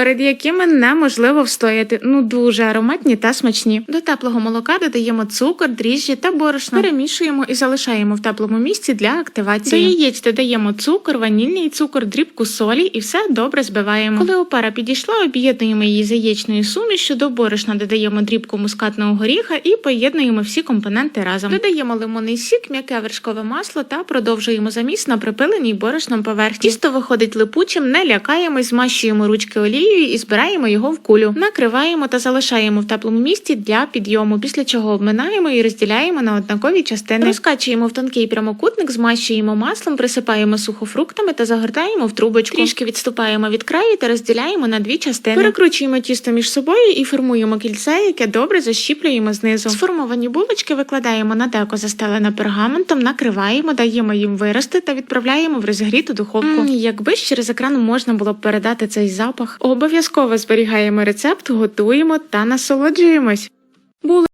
перед якими неможливо встояти. Ну дуже ароматні та смачні. До теплого молока додаємо цукор, дріжджі та борошно. Перемішуємо і залишаємо в теплому місці для активації. До яєць додаємо цукор, ванільний цукор, дрібку солі і все добре збиваємо. Коли опара підійшла, об'єднуємо її з яєчною сумішю. До борошна додаємо дрібку мускатного горіха і поєднуємо всі компоненти разом. Додаємо лимонний сік, м'яке вершкове масло та продовжуємо заміс на припиленій борошном поверхні. Тісто виходить липучим, не лякаємось, змащуємо ручки олією і збираємо його в кулю. Накриваємо та залишаємо в теплому місці для підйому, після чого обминаємо і розділяємо на однакові частини. Розкачуємо в тонкий прямокутник, змащуємо маслом, присипаємо сухофруктами та загортаємо в трубочку. Трішки відступаємо від краю та розділяємо на дві частини. Перекручуємо тісто між собою і формуємо кільце, яке добре защіплюємо знизу. Сформовані булочки викладаємо на деко застелене пергаментом, накриваємо, даємо їм вирости та відправляємо в розігріту духовку. М, якби ж через екран можна було б передати цей запах, обов'язково зберігаємо рецепт, готуємо та насолоджуємось. Були